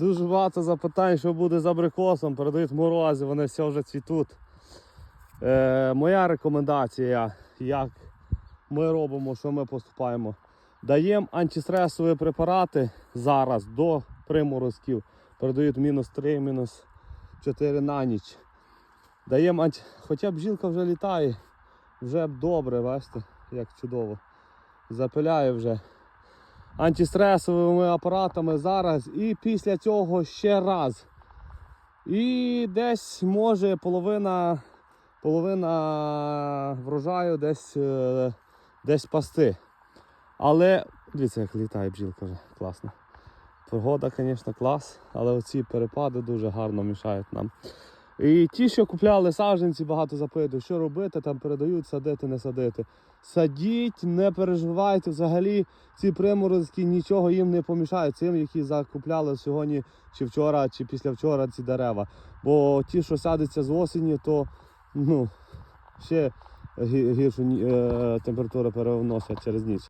Дуже багато запитань, що буде з абрикосом, передають морози, вони все вже цвітуть. Е, моя рекомендація, як ми робимо, що ми поступаємо. Даємо антистресові препарати зараз до приморозків. Передають мінус 3, мінус 4 на ніч. Даємо анти... Хоча бджілка вже літає, вже б добре, бачите, як чудово. Запиляє вже антистресовими апаратами зараз і після цього ще раз. І десь може половина, половина врожаю десь, е, десь пасти. Але дивіться, як літає бджілка вже класно. Погода, звісно, клас, але оці перепади дуже гарно мішають нам. І ті, що купляли саджанці, багато запитують, що робити, там передають, садити, не садити. Садіть, не переживайте. Взагалі ці приморозки нічого їм не помішають, цим, які закупляли сьогодні, чи вчора, чи післявчора ці дерева. Бо ті, що садяться з осені, то ну, ще гі- гіршу е, температуру переносять через ніч.